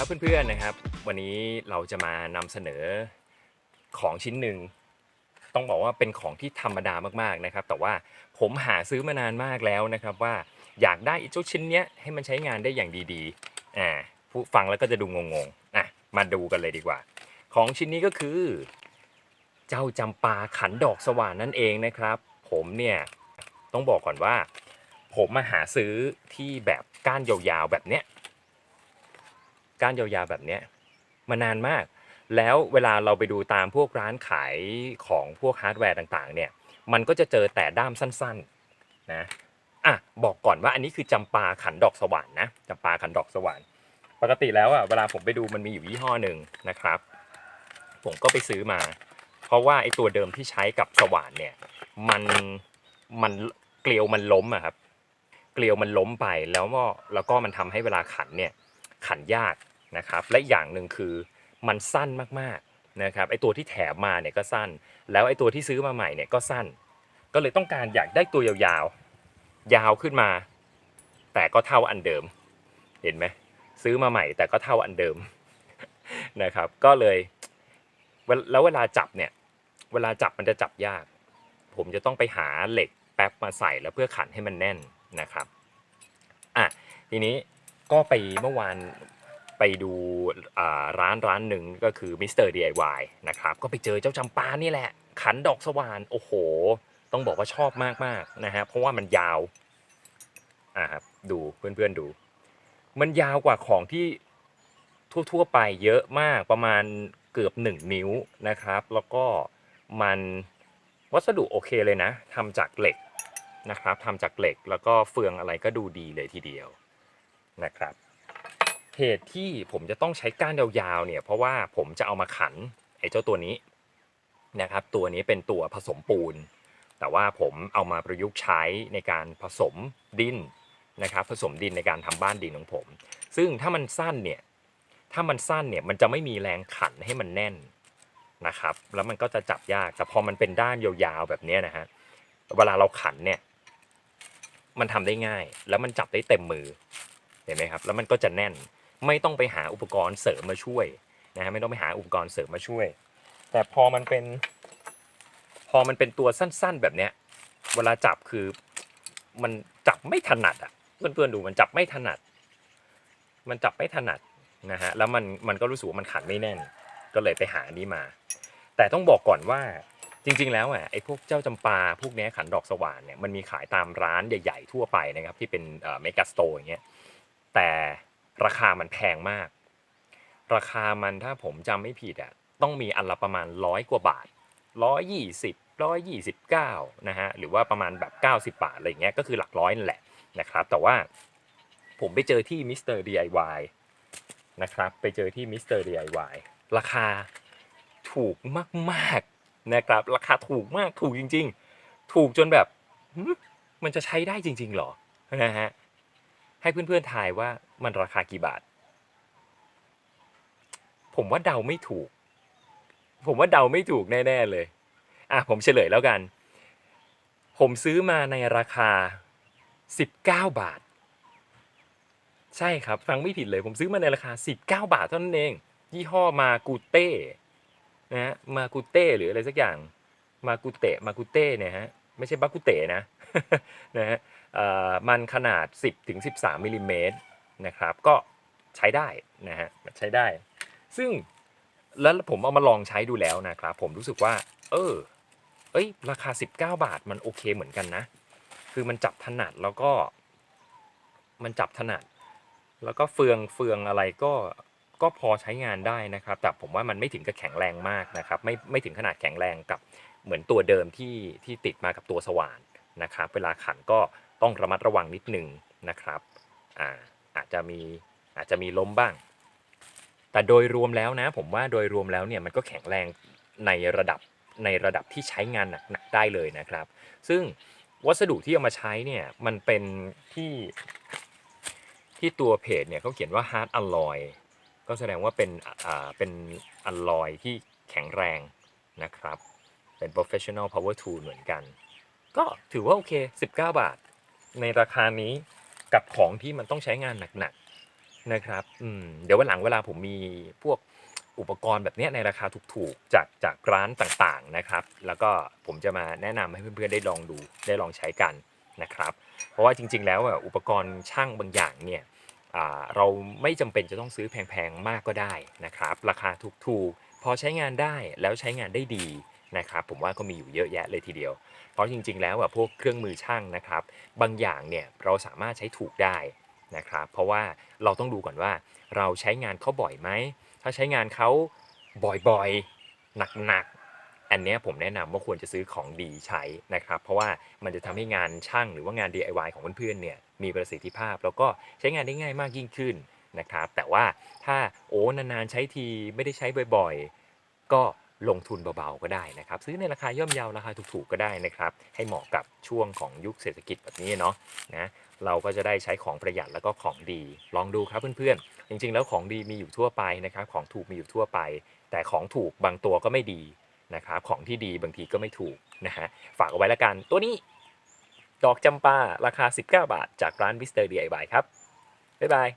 แล้วเพื่อนๆนะครับ วันนี้เราจะมานำเสนอของชิ้นหนึ่งต้องบอกว่าเป็นของที่ธรรมดามากๆนะครับ แต่ว่าผมหาซื้อมานานมากแล้วนะครับ ว่าอยากได้เจ้าชิ้นเนี้ยให้มันใช้งานได้อย่างดีๆอ่าผู้ฟังแล้วก็จะดูงงๆอะมาดูกันเลยดีกว่า ของชิ้นนี้ก็คือ เจ้าจำปาขันดอกสว่านนั่นเองนะครับ ผมเนี่ยต้องบอกก่อนว่า ผมมาหาซื้อที่แบบก้านยาวๆแบบเนี้ย ก้านยาวๆแบบเนี้ยมานานมาก แล้วเวลาเราไปดูตามพวกร้านขายของพวกฮาร์ดแวร์ต่างๆ เนี่ยมันก็จะเจอแต่ด้ามสั้นๆนะอะบอกก่อนว่าอันนี้คือจำปาขันดอกสว่านนะจำปาขันดอกสว่านปกติแล้วอะเวลาผมไปดูมันมีอยู่ยี่ห้อหนึ่งนะครับ ผมก็ไปซื้อมา เพราะว่าไอ้ตัวเดิมที่ใช้กับสว่านเนี่ยมันมันเกลียวมันล้มอะครับ เกลียวมันล้มไปแล้วก็แล้วก็มันทำให้เวลาขันเนี่ยขันยาก นะครับและอย่างหนึ่งคือมันสั้นมากๆนะครับไอตัวที่แถมมาเนี่ยก็สั้น แล้วไอตัวที่ซื้อมาใหม่เนี่ยก็สั้น ก็เลยต้องการอยากได้ตัวยาวๆ ยาวขึ้นมา แต่ก็เท่าอันเดิม เห็นไหมซื้อมาใหม่ แต่ก็เท่าอันเดิมนะครับ ก็เลยแล้วเวลาจับเนี่ยเวลาจับมันจะจับยาก ผมจะต้องไปหาเหล็กแป๊บมาใส่แล้วเพื่อขันให้มันแน่นนะครับอะทีนี้ก็ไปเมื่อวาน ไปดูร้านร้านหนึ่งก็คือมิสเตอร์ DIY นะครับ ก็ไปเจอเจ้าจำปานี่แหละ ขันดอกสว่าน โอ้โห ต้องบอกว่าชอบมากๆนะฮะ เพราะว่ามันยาว อ่าครับ ดูเพื่อนๆดู มันยาวกว่าของที่ทั่วๆไปเยอะมากประมาณเกือบ 1 นิ้วนะครับ แล้วก็มันวัสดุโอเคเลยนะทำจากเหล็กนะครับทำจากเหล็กแล้วก็เฟืองอะไรก็ดูดีเลยทีเดียวนะครับ เหตุที่ผมจะต้องใช้ก้านยาวๆเนี่ยเพราะว่าผมจะเอามาขันไอ้เจ้าตัวนี้นะครับ ตัวนี้เป็นตัวผสมปูน แต่ว่าผมเอามาประยุกต์ใช้ในการผสมดินนะครับ ผสมดินในการทำบ้านดินของผม ซึ่งถ้ามันสั้นเนี่ยถ้ามันสั้นเนี่ยมันจะไม่มีแรงขันให้มันแน่นนะครับ แล้วมันก็จะจับยากแต่พอมันเป็นด้านยาวๆแบบนี้นะฮะเวลาเราขันเนี่ยมันทำได้ง่าย แล้วมันจับได้เต็มมือเห็นไหมครับ แล้วมันก็จะแน่น ไม่ต้องไปหาอุปกรณ์เสริมมาช่วยนะฮะไม่ต้องไปหาอุปกรณ์เสริมมาช่วย แต่พอมันเป็น พอมันเป็นตัวสั้นๆแบบเนี้ย เวลาจับคือมันจับไม่ถนัดอะเพื่อนๆดูมันจับไม่ถนัด มันจับไม่ถนัดนะฮะแล้วมันมันก็รู้สึกว่ามันขันไม่แน่น ก็เลยไปหานี้มา แต่ต้องบอกก่อนว่าจริงๆ แล้วอะไอ้พวกเจ้าจำปาพวกเนี้ยขันดอกสว่านเนี่ยมันมีขายตามร้านใหญ่ ๆ ทั่วไปนะครับที่เป็นเมกาสโตร์อย่างเงี้ยแต่ ราคามันแพงมาก ราคามันถ้าผมจำไม่ผิดอะต้องมีอันละประมาณร้อยกว่าบาทร้อยยี่สิบร้อยยี่สิบเก้านะฮะหรือว่าประมาณแบบเก้าสิบาทอะไรเงี้ยก็คือหลักร้อยนั่นแหละนะครับ แต่ว่าผมไปเจอที่มิสเตอร์ DIY นะครับไปเจอที่มิสเตอร์ DIY ราคาถูกมากๆนะครับราคาถูกมากถูกจริง ๆ ถูกจนแบบมันจะใช้ได้จริง ๆ หรอนะฮะ ให้เพื่อนๆทายว่ามันราคากี่บาท ผมว่าเดาไม่ถูก ผมว่าเดาไม่ถูกแน่ๆเลย อะผมเฉลยแล้วกัน ผมซื้อมาในราคา 19 บาท ใช่ครับ ฟังไม่ผิดเลย ผมซื้อมาในราคา 19 บาทเท่านั้นเอง ยี่ห้อมากูเต้นะฮะมากูเต้หรืออะไรสักอย่าง มากูเตะมากูเต้เนี่ยฮะ ไม่ใช่บากูเตะนะนะฮะ มันขนาด 10ถึง13มิลลิเมตรนะครับก็ใช้ได้นะฮะใช้ได้ ซึ่งแล้วผมเอามาลองใช้ดูแล้วนะครับ ผมรู้สึกว่า เออ เอ้ย ราคา 19 บาทมันโอเคเหมือนกันนะ คือมันจับถนัดแล้วก็ มันจับถนัด แล้วก็เฟืองเฟืองอะไรก็ก็พอใช้งานได้นะครับ แต่ผมว่ามันไม่ถึงกับแข็งแรงมากนะครับ ไม่ไม่ถึงขนาดแข็งแรงกับเหมือนตัวเดิมที่ที่ติดมากับตัวสว่านนะครับ เวลาขันก็ ต้องระมัดระวังนิดหนึ่งนะครับอ่าอาจจะมีอาจจะมีล้มบ้าง แต่โดยรวมแล้วนะ ผมว่าโดยรวมแล้วเนี่ยมันก็แข็งแรงในระดับในระดับที่ใช้งานหนักๆได้เลยนะครับ ซึ่งวัสดุที่เอามาใช้เนี่ยมันเป็นที่ที่ตัวเพจเนี่ยเขาเขียนว่า hard alloy ก็แสดงว่าเป็นอ่าเป็นอ l ลอยที่แข็งแรงนะครับ เป็น professional power tool เหมือนกัน ก็ถือว่าโอเค 19 บาท ในราคานี้กับของที่มันต้องใช้งานหนักๆนะครับอืมเดี๋ยววันหลังเวลาผมมีพวกอุปกรณ์แบบนี้ในราคาถูกๆจากจากร้านต่างๆนะครับ แล้วก็ผมจะมาแนะนำให้เพื่อนๆได้ลองดูได้ลองใช้กันนะครับ เพราะว่าจริง ๆ แล้วอุปกรณ์ช่างบางอย่างเนี่ยเราไม่จำเป็นจะต้องซื้อแพงๆมากก็ได้นะครับ ราคาถูกๆพอใช้งานได้แล้วใช้งานได้ดี นะครับผมว่าก็มีอยู่เยอะแยะเลยทีเดียว เพราะจริง ๆ แล้วอะพวกเครื่องมือช่างนะครับบางอย่างเนี่ยเราสามารถใช้ถูกได้นะครับเพราะว่าเราต้องดูก่อนว่าเราใช้งานเขาบ่อยไหมถ้าใช้งานเขาบ่อยๆหนักๆอันเนี้ยผมแนะนำว่าควรจะซื้อของดีใช้นะครับ เพราะว่ามันจะทำให้งานช่างหรือว่างาน DIY ของเพื่อนๆเนี่ยมีประสิทธิภาพ แล้วก็ใช้งานได้ง่ายมากยิ่งขึ้นนะครับ แต่ว่าถ้าโอ้นานๆใช้ทีไม่ได้ใช้บ่อย ๆ ก็ ลงทุนเบาๆก็ได้นะครับ ซื้อในราคาย่อมเยาราคาถูกๆก็ได้นะครับ ให้เหมาะกับช่วงของยุคเศรษฐกิจแบบนี้เนาะนะเราก็จะได้ใช้ของประหยัดแล้วก็ของดี ลองดูครับเพื่อนๆ จริงๆ แล้วของดีมีอยู่ทั่วไปนะครับ ของถูกมีอยู่ทั่วไป แต่ของถูกบางตัวก็ไม่ดีนะครับ ของที่ดีบางทีก็ไม่ถูกนะฮะฝากเอาไว้ละกันตัวนี้ ดอกจำปาราคา 19 บาท จากร้าน Mr. DIY ครับบ๊ายบาย